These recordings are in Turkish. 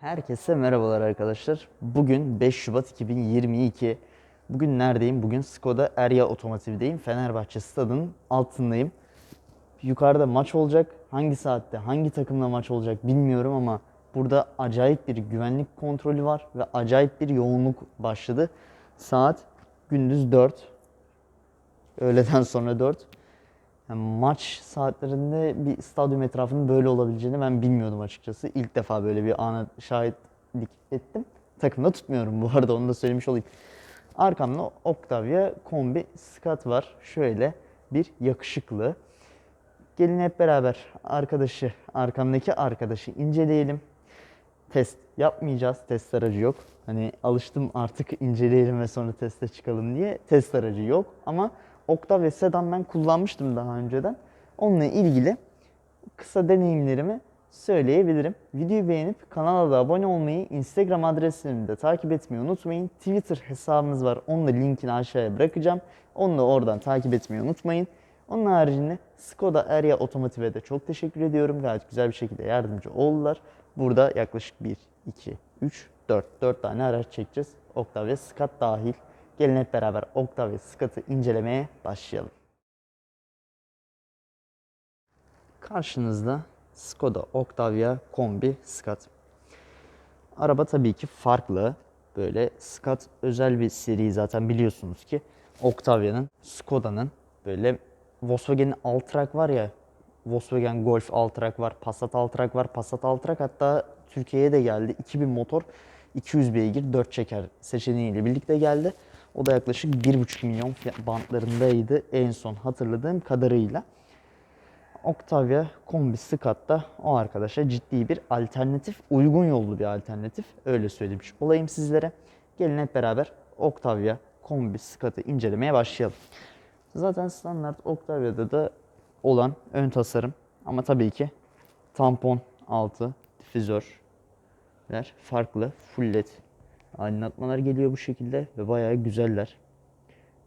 Herkese merhabalar arkadaşlar. Bugün 5 Şubat 2022. Bugün neredeyim? Bugün Skoda Erya Otomotiv'deyim. Fenerbahçe stadının altındayım. Yukarıda maç olacak. Hangi saatte, hangi takımla maç olacak bilmiyorum ama burada acayip bir güvenlik kontrolü var ve acayip bir yoğunluk başladı. Saat gündüz 4. Öğleden sonra 4. Yani maç saatlerinde bir stadyum etrafının böyle olabileceğini ben bilmiyordum açıkçası. İlk defa böyle bir ana şahitlik ettim. Takımda tutmuyorum bu arada onu da söylemiş olayım. Arkamda Octavia Kombi Scat var. Şöyle bir yakışıklı. Gelin hep beraber arkadaşı, arkamdaki arkadaşı inceleyelim. Test yapmayacağız. Test aracı yok. Hani alıştım artık inceleyelim ve sonra teste çıkalım diye. Test aracı yok ama Octavia Sedan ben kullanmıştım daha önceden. Onunla ilgili kısa deneyimlerimi söyleyebilirim. Videoyu beğenip kanala da abone olmayı, Instagram adresimi de takip etmeyi unutmayın. Twitter hesabımız var. Onun da linkini aşağıya bırakacağım. Onu da oradan takip etmeyi unutmayın. Onun haricinde Skoda Erya Otomotiv'e de çok teşekkür ediyorum. Gayet güzel bir şekilde yardımcı oldular. Burada yaklaşık 1, 2, 3, 4, 4 tane araç çekeceğiz. Octavia Scat dahil. Gelin hep beraber Octavia Scat'ı incelemeye başlayalım. Karşınızda Skoda Octavia Kombi Scat. Araba tabii ki farklı. Böyle Scat özel bir seri zaten biliyorsunuz ki Octavia'nın, Skoda'nın böyle Volkswagen'in Alltrack var ya Volkswagen Golf Alltrack var, Passat Alltrack var, Passat Alltrack hatta Türkiye'ye de geldi. 2000 motor, 200 beygir, 4 çeker seçeneğiyle birlikte geldi. O da yaklaşık 1,5 milyon bantlarındaydı en son hatırladığım kadarıyla. Octavia kombi Scat'ta o arkadaşa ciddi bir alternatif, uygun yollu bir alternatif. Öyle söylemiş olayım sizlere. Gelin hep beraber Octavia kombi Scat'ı incelemeye başlayalım. Zaten standart Octavia'da da olan ön tasarım ama tabii ki tampon altı difüzörler farklı. Full led aydınlatmalar geliyor bu şekilde ve bayağı güzeller.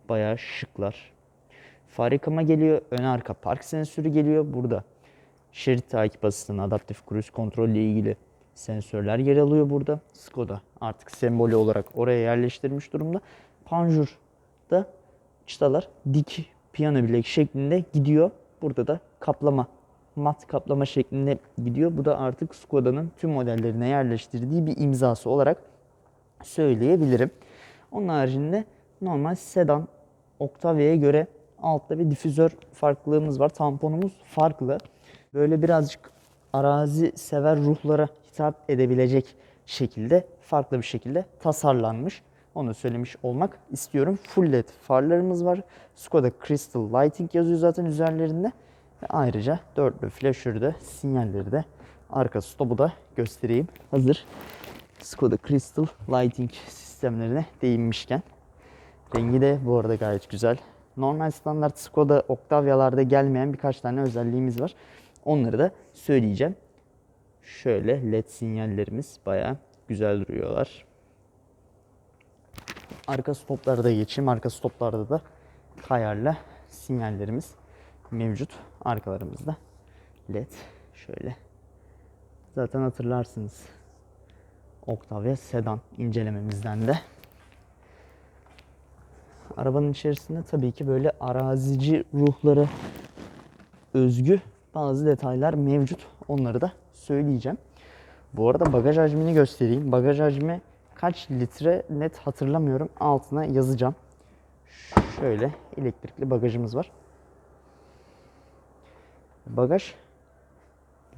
Bayağı şıklar. Far yıkama geliyor. Ön arka park sensörü geliyor. Burada şerit takip asistini, adaptif cruise kontrol ile ilgili sensörler yer alıyor burada. Skoda artık sembolü olarak oraya yerleştirmiş durumda. Panjur'da çıtalar dik piyano bilek şeklinde gidiyor. Burada da kaplama, mat kaplama şeklinde gidiyor. Bu da artık Skoda'nın tüm modellerine yerleştirdiği bir imzası olarak söyleyebilirim. Onun haricinde normal sedan Octavia'ya göre altta bir difüzör farklılığımız var. Tamponumuz farklı. Böyle birazcık arazi sever ruhlara hitap edebilecek şekilde farklı bir şekilde tasarlanmış. Onu söylemiş olmak istiyorum. Full led farlarımız var. Skoda Crystal Lighting yazıyor zaten üzerlerinde. Ve ayrıca dörtlü flaşörde sinyalleri de arka stopu da göstereyim. Hazır. Skoda Crystal Lighting sistemlerine değinmişken. Rengi de bu arada gayet güzel. Normal standart Skoda Octavia'larda gelmeyen birkaç tane özelliğimiz var. Onları da söyleyeceğim. Şöyle led sinyallerimiz bayağı güzel duruyorlar. Arka stoplara da geçeyim. Arka stoplarda da kayarla sinyallerimiz mevcut. Arkalarımızda led şöyle. Zaten hatırlarsınız. Octavia sedan incelememizden de. Arabanın içerisinde tabii ki böyle arazici ruhları özgü bazı detaylar mevcut. Onları da söyleyeceğim. Bu arada bagaj hacmini göstereyim. Bagaj hacmi kaç litre net hatırlamıyorum. Altına yazacağım. Şöyle elektrikli bagajımız var. Bagaj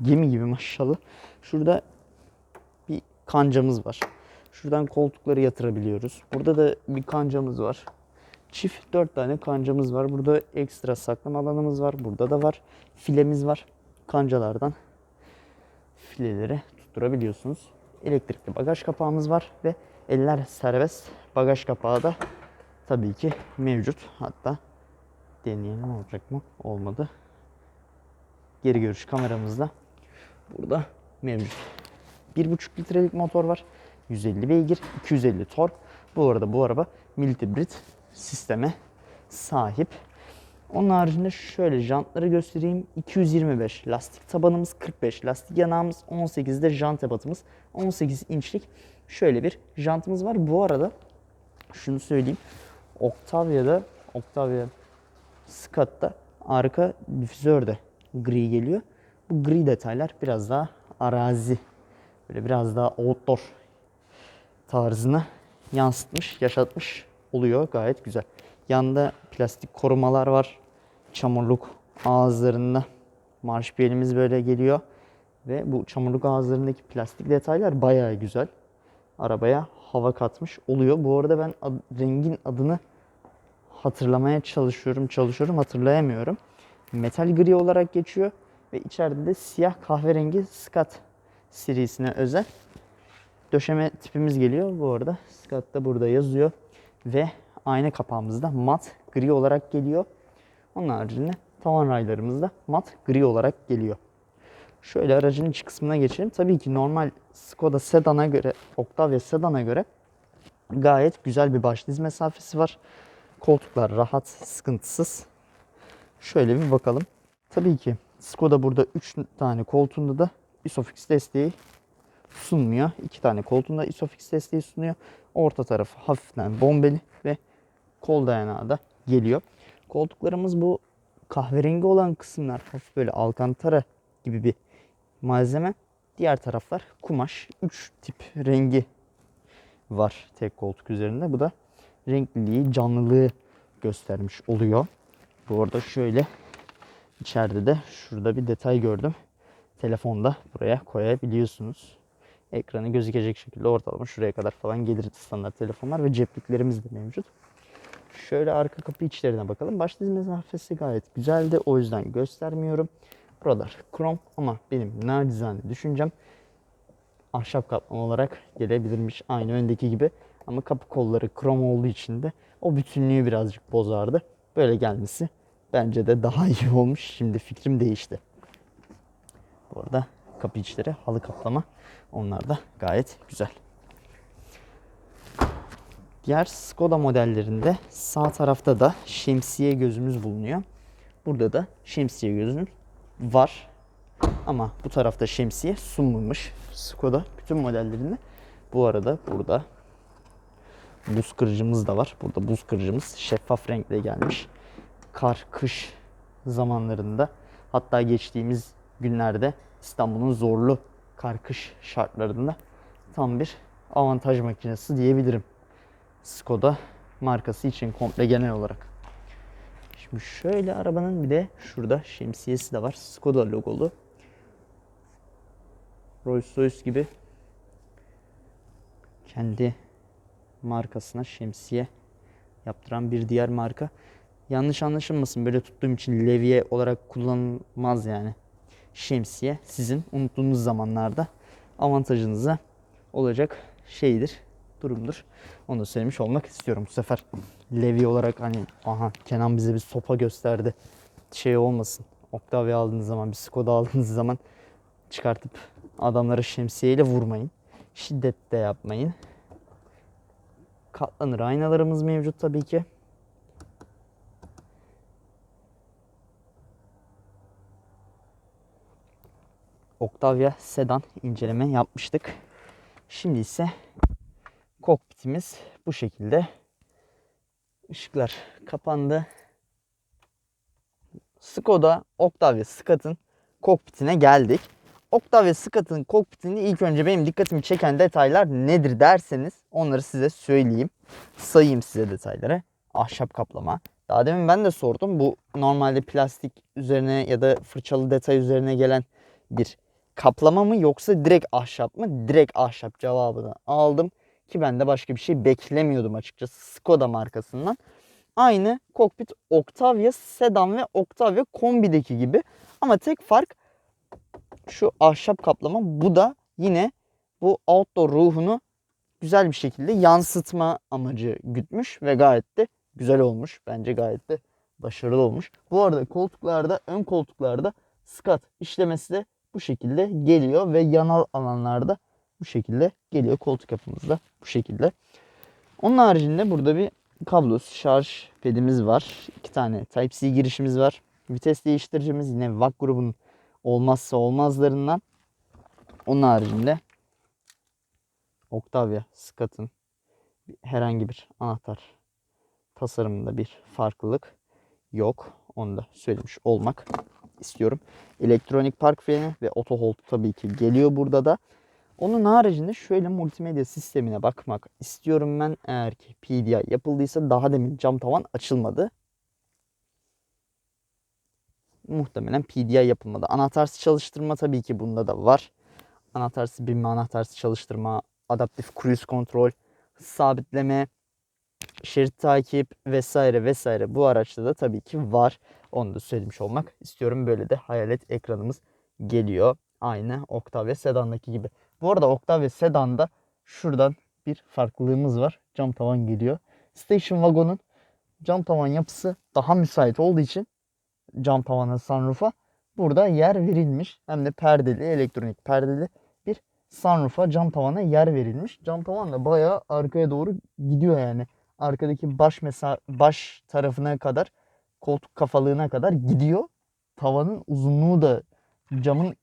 gemi gibi maşallah. Şurada kancamız var. Şuradan koltukları yatırabiliyoruz. Burada da bir kancamız var. Çift 4 tane kancamız var. Burada ekstra saklama alanımız var. Burada da var. Filemiz var. Kancalardan fileleri tutturabiliyorsunuz. Elektrikli bagaj kapağımız var ve eller serbest bagaj kapağı da tabii ki mevcut. Hatta deneyelim olacak mı? Olmadı. Geri görüş kameramız da burada mevcut. 1.5 litrelik motor var. 150 beygir, 250 tork. Bu arada bu araba multibrit sisteme sahip. Onun haricinde şöyle jantları göstereyim. 225 lastik tabanımız 45 lastik yanağımız 18'de jant ebatımız 18 inçlik şöyle bir jantımız var. Bu arada şunu söyleyeyim. Octavia'da Octavia Scott'ta arka difüzör de gri geliyor. Bu gri detaylar biraz daha arazi böyle biraz daha outdoor tarzını yansıtmış, yaşatmış oluyor. Gayet güzel. Yanında plastik korumalar var. Çamurluk ağızlarında marşpiyelimiz böyle geliyor. Ve bu çamurluk ağızlarındaki plastik detaylar bayağı güzel. Arabaya hava katmış oluyor. Bu arada ben ad- rengin adını hatırlamaya çalışıyorum, çalışıyorum, hatırlayamıyorum. Metal gri olarak geçiyor ve içeride de siyah kahverengi Scott serisine özel döşeme tipimiz geliyor. Bu arada Scott da burada yazıyor ve ayna kapağımız da mat gri olarak geliyor. Onun haricinde tavan raylarımız da mat gri olarak geliyor. Şöyle aracın iç kısmına geçelim. Tabii ki normal Skoda Sedan'a göre, Octavia Sedan'a göre gayet güzel bir baş diz mesafesi var. Koltuklar rahat, sıkıntısız. Şöyle bir bakalım. Tabii ki Skoda burada 3 tane koltuğunda da Isofix desteği sunmuyor. 2 tane koltuğunda Isofix desteği sunuyor. Orta tarafı hafiften bombeli ve kol dayanağı da geliyor. Koltuklarımız bu kahverengi olan kısımlar hafif böyle alkantara gibi bir malzeme. Diğer taraflar kumaş. 3 tip rengi var tek koltuk üzerinde. Bu da renkliliği, canlılığı göstermiş oluyor. Bu arada şöyle içeride de şurada bir detay gördüm. Telefonda buraya koyabiliyorsunuz. Ekranı gözükecek şekilde ortalama şuraya kadar falan gelir standart telefonlar ve cepliklerimiz de mevcut. Şöyle arka kapı içlerine bakalım. Baş diz mesafesi gayet güzeldi. O yüzden göstermiyorum. Buralar krom ama benim nacizane düşüncem ahşap kaplama olarak gelebilirmiş. Aynı öndeki gibi. Ama kapı kolları krom olduğu için de o bütünlüğü birazcık bozardı. Böyle gelmesi bence de daha iyi olmuş. Şimdi fikrim değişti. Bu arada kapı içleri halı kaplama. Onlar da gayet güzel. Diğer Skoda modellerinde sağ tarafta da şemsiye gözümüz bulunuyor. Burada da şemsiye gözümüz var. Ama bu tarafta şemsiye sunmamış Skoda bütün modellerinde. Bu arada burada buz kırıcımız da var. Burada buz kırıcımız şeffaf renkle gelmiş. Kar, kış zamanlarında hatta geçtiğimiz günlerde İstanbul'un zorlu kar kış şartlarında tam bir avantaj makinesi diyebilirim. Skoda markası için komple genel olarak. Şimdi şöyle arabanın bir de şurada şemsiyesi de var. Skoda logolu. Rolls Royce gibi kendi markasına şemsiye yaptıran bir diğer marka. Yanlış anlaşılmasın böyle tuttuğum için levye olarak kullanılmaz yani. Şemsiye sizin unuttuğunuz zamanlarda avantajınıza olacak şeydir, durumdur. Onu da söylemiş olmak istiyorum bu sefer. Levye olarak hani aha Kenan bize bir sopa gösterdi. Şey olmasın. Octavia aldığınız zaman, bir Skoda aldığınız zaman çıkartıp adamları şemsiyeyle vurmayın. Şiddet de yapmayın. Katlanır aynalarımız mevcut tabii ki. Octavia sedan inceleme yapmıştık. Şimdi ise kokpitimiz bu şekilde. Işıklar kapandı. Skoda Octavia Scott'ın kokpitine geldik. Octavia Scott'ın kokpitinde ilk önce benim dikkatimi çeken detaylar nedir derseniz onları size söyleyeyim. Sayayım size detayları. Ahşap kaplama. Daha demin ben de sordum. Bu normalde plastik üzerine ya da fırçalı detay üzerine gelen bir kaplama mı yoksa direkt ahşap mı? Direkt ahşap cevabını aldım. Ki ben de başka bir şey beklemiyordum açıkçası Skoda markasından. Aynı kokpit Octavia Sedan ve Octavia Kombi'deki gibi. Ama tek fark şu ahşap kaplama. Bu da yine bu outdoor ruhunu güzel bir şekilde yansıtma amacı gütmüş ve gayet de güzel olmuş. Bence gayet de başarılı olmuş. Bu arada koltuklarda, ön koltuklarda Scott işlemesi de bu şekilde geliyor ve yanal alanlarda bu şekilde geliyor. Koltuk yapımız da bu şekilde. Onun haricinde burada bir kablosuz şarj pedimiz var. İki tane Type-C girişimiz var. Vites değiştiricimiz yine VAK grubunun olmazsa olmazlarından. Onun haricinde Octavia Scott'ın herhangi bir anahtar tasarımında bir farklılık yok. Onu da söylemiş olmak istiyorum. Elektronik park freni ve auto hold tabii ki geliyor burada da. Onun haricinde şöyle multimedya sistemine bakmak istiyorum ben. Eğer ki PDI yapıldıysa daha demin cam tavan açılmadı. Muhtemelen PDI yapılmadı. Anahtarsız çalıştırma tabii ki bunda da var. Anahtarsız binme, anahtarsız çalıştırma, adaptif cruise kontrol, sabitleme, şerit takip vesaire vesaire bu araçta da tabii ki var. Onu da söylemiş olmak istiyorum. Böyle de hayalet ekranımız geliyor. Aynı Octavia Sedan'daki gibi. Bu arada Octavia Sedan'da şuradan bir farklılığımız var. Cam tavan geliyor. Station Wagon'un cam tavan yapısı daha müsait olduğu için cam tavana sunroof'a burada yer verilmiş. Hem de perdeli, elektronik perdeli bir sunroof'a cam tavana yer verilmiş. Cam tavan da bayağı arkaya doğru gidiyor yani. Arkadaki baş mesa baş tarafına kadar koltuk kafalığına kadar gidiyor. Tavanın uzunluğu da camın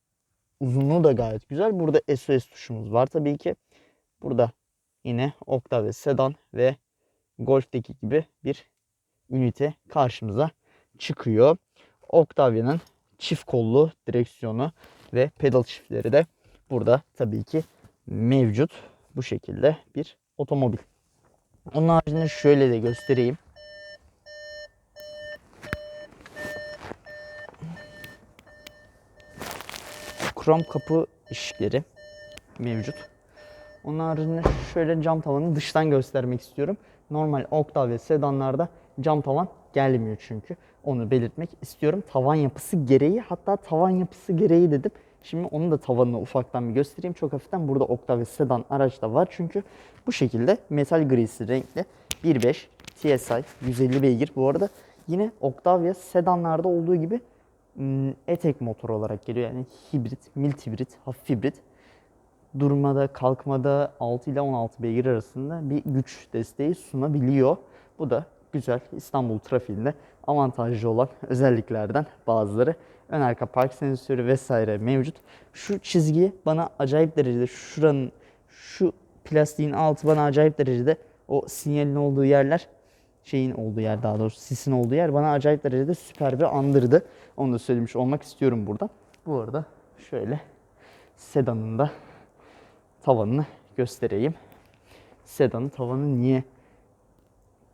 uzunluğu da gayet güzel. Burada SOS tuşumuz var tabii ki. Burada yine Octavia sedan ve Golf'teki gibi bir ünite karşımıza çıkıyor. Octavia'nın çift kollu direksiyonu ve pedal çiftleri de burada tabii ki mevcut. Bu şekilde bir otomobil. Onun haricinde şöyle de göstereyim. Krom kapı işleri mevcut. Onun haricinde şöyle cam tavanı dıştan göstermek istiyorum. Normal Octavia sedanlarda cam tavan gelmiyor çünkü. Onu belirtmek istiyorum. Tavan yapısı gereği hatta tavan yapısı gereği dedim. Şimdi onu da tavanını ufaktan bir göstereyim. Çok hafiften burada Octavia sedan araçta var. Çünkü bu şekilde metal grisi renkli 1.5 TSI 150 beygir. Bu arada yine Octavia sedanlarda olduğu gibi etek motor olarak geliyor. Yani hibrit, mild hibrit, hafif hibrit durmada, kalkmada 6 ile 16 beygir arasında bir güç desteği sunabiliyor. Bu da güzel İstanbul trafiğinde avantajlı olan özelliklerden bazıları. Ön arka park sensörü vesaire mevcut. Şu çizgi bana acayip derecede şuranın şu plastiğin altı bana acayip derecede o sinyalin olduğu yerler şeyin olduğu yer daha doğrusu sisin olduğu yer bana acayip derecede süper bir andırdı. Onu da söylemiş olmak istiyorum burada. Bu arada şöyle sedanın da tavanını göstereyim. Sedanın tavanı niye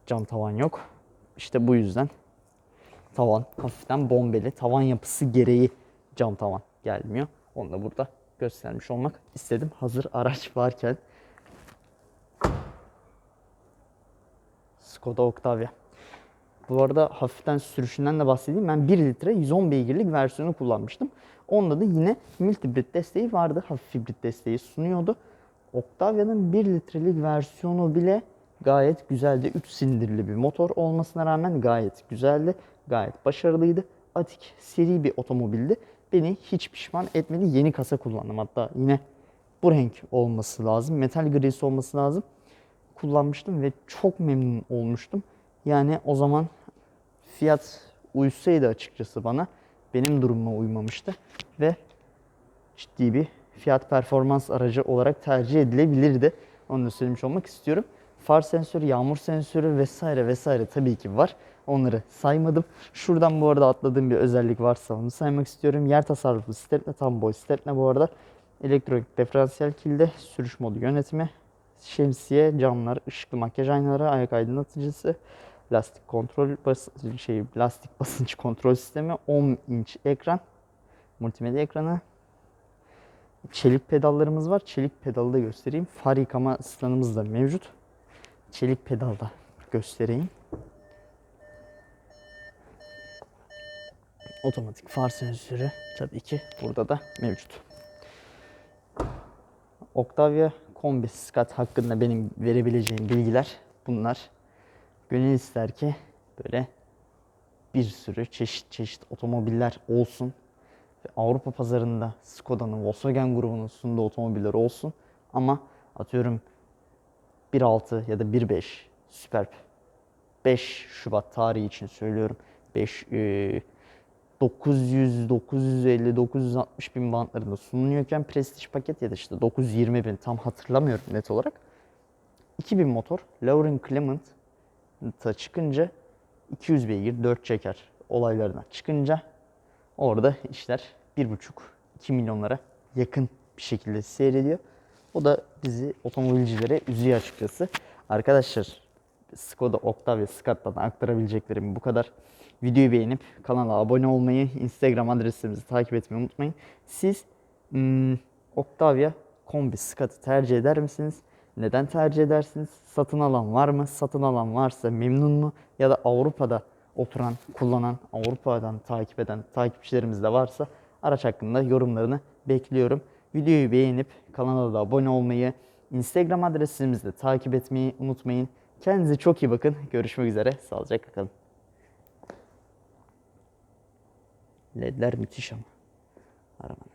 cam tavan yok? İşte bu yüzden tavan hafiften bombeli. Tavan yapısı gereği cam tavan gelmiyor. Onu da burada göstermiş olmak istedim. Hazır araç varken. Skoda Octavia. Bu arada hafiften sürüşünden de bahsedeyim. Ben 1 litre 110 beygirlik versiyonu kullanmıştım. Onda da yine mild hibrit desteği vardı. Hafif hibrit desteği sunuyordu. Octavia'nın 1 litrelik versiyonu bile gayet güzeldi. 3 sindirli bir motor olmasına rağmen gayet güzeldi. Gayet başarılıydı. Atik seri bir otomobildi. Beni hiç pişman etmedi. Yeni kasa kullandım. Hatta yine bu renk olması lazım. Metal grisi olması lazım. Kullanmıştım ve çok memnun olmuştum. Yani o zaman fiyat uysaydı açıkçası bana benim durumuma uymamıştı ve ciddi bir fiyat performans aracı olarak tercih edilebilirdi. Onu da söylemiş olmak istiyorum. Far sensörü, yağmur sensörü vesaire vesaire tabii ki var. Onları saymadım. Şuradan bu arada atladığım bir özellik varsa onu saymak istiyorum. Yer tasarruflu stepne, tam boy stepne bu arada. Elektronik diferansiyel kilde, sürüş modu yönetimi, şemsiye, camlar, ışıklı makyaj aynaları, ayak aydınlatıcısı, lastik kontrol bas şey lastik basınç kontrol sistemi, 10 inç ekran, multimedya ekranı, çelik pedallarımız var. Çelik pedalı da göstereyim. Far yıkama ıslanımız da mevcut. Çelik pedal da göstereyim. Otomatik far sensörü tabii ki burada da mevcut. Octavia Kombi Scat hakkında benim verebileceğim bilgiler bunlar. Gönül ister ki böyle bir sürü çeşit çeşit otomobiller olsun. Ve Avrupa pazarında Skoda'nın, Volkswagen grubunun sunduğu otomobiller olsun. Ama atıyorum 1.6 ya da 1.5 Superb 5 Şubat tarihi için söylüyorum. 5 e, 900, 950, 960 bin bantlarında sunuluyorken Prestige paket ya da işte 920 bin tam hatırlamıyorum net olarak. 2000 motor Lauren Clement'a çıkınca 200 beygir 4 çeker olaylarına çıkınca orada işler 1,5-2 milyonlara yakın bir şekilde seyrediyor. O da bizi otomobilcilere üzüyor açıkçası. Arkadaşlar Skoda Octavia Scott'tan aktarabileceklerim bu kadar. Videoyu beğenip kanala abone olmayı, Instagram adresimizi takip etmeyi unutmayın. Siz hmm, Octavia kombi Scott'ı tercih eder misiniz? Neden tercih edersiniz? Satın alan var mı? Satın alan varsa memnun mu? Ya da Avrupa'da oturan, kullanan, Avrupa'dan takip eden takipçilerimiz de varsa araç hakkında yorumlarını bekliyorum. Videoyu beğenip kanala da abone olmayı, Instagram adresimizi de takip etmeyi unutmayın. Kendinize çok iyi bakın. Görüşmek üzere. Sağlıcakla kalın. Ledler müthiş ama. Arabanın.